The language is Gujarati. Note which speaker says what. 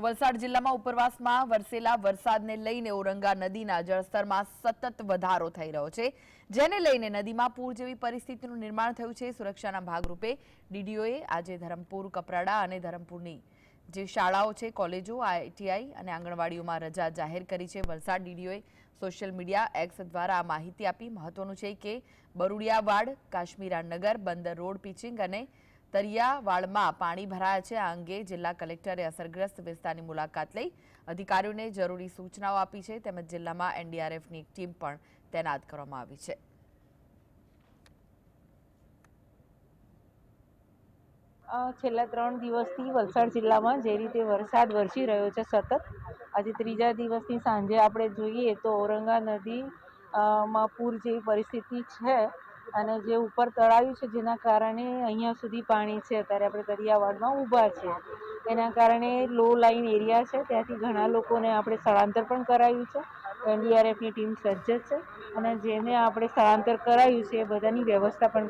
Speaker 1: તો વલસાડ જિલ્લામાં ઉપરવાસમાં વરસેલા વરસાદને લઈને ઓરંગા નદીના જળસ્તરમાં સતત વધારો થઈ રહ્યો છે, જેને લઈને નદીમાં પૂર જેવી પરિસ્થિતિનું નિર્માણ થયું છે. સુરક્ષાના ભાગરૂપે ડીડીઓએ આજે ધરમપુર, કપરાડા અને ધરમપુરની જે શાળાઓ છે, કોલેજો, આઈટીઆઈ અને આંગણવાડીઓમાં રજા જાહેર કરી છે. વલસાડ ડીડીઓએ સોશિયલ મીડિયા એક્સ દ્વારા આ માહિતી આપી. મહત્વનું છે કે બરુડિયાવાડ, કાશ્મીરા નગર, બંદર રોડ, પિચિંગ અને તરિયાવાડમાં પાણી ભરાયા છે. આ અંગે જિલ્લા કલેક્ટરે અસરગ્રસ્ત વિસ્તારની મુલાકાત લઈ અધિકારીઓને જરૂરી સૂચનાઓ આપી છે. તેમજ જિલ્લામાં એનડીઆરએફની ટીમ પણ તૈનાત કરવામાં આવી છે.
Speaker 2: છેલ્લા ત્રણ દિવસથી વલસાડ જિલ્લામાં જે રીતે વરસાદ વરસી રહ્યો છે સતત, આજે ત્રીજા દિવસની સાંજે આપણે જોઈએ તો ઔરંગા નદી માં પૂર જેવી પરિસ્થિતિ છે. અને જે ઉપર તળાયું છે, જેના કારણે અહીંયા સુધી પાણી છે. અત્યારે આપણે દરિયાવાડમાં ઊભા છે એના કારણે લો લાઈન એરિયા છે. ત્યાંથી ઘણા લોકોને આપણે સ્થળાંતર પણ કરાયું છે. એનડીઆરએફની ટીમ સજ્જ છે. અને જેને આપણે સ્થળાંતર કરાયું છે, એ બધાની વ્યવસ્થા પણ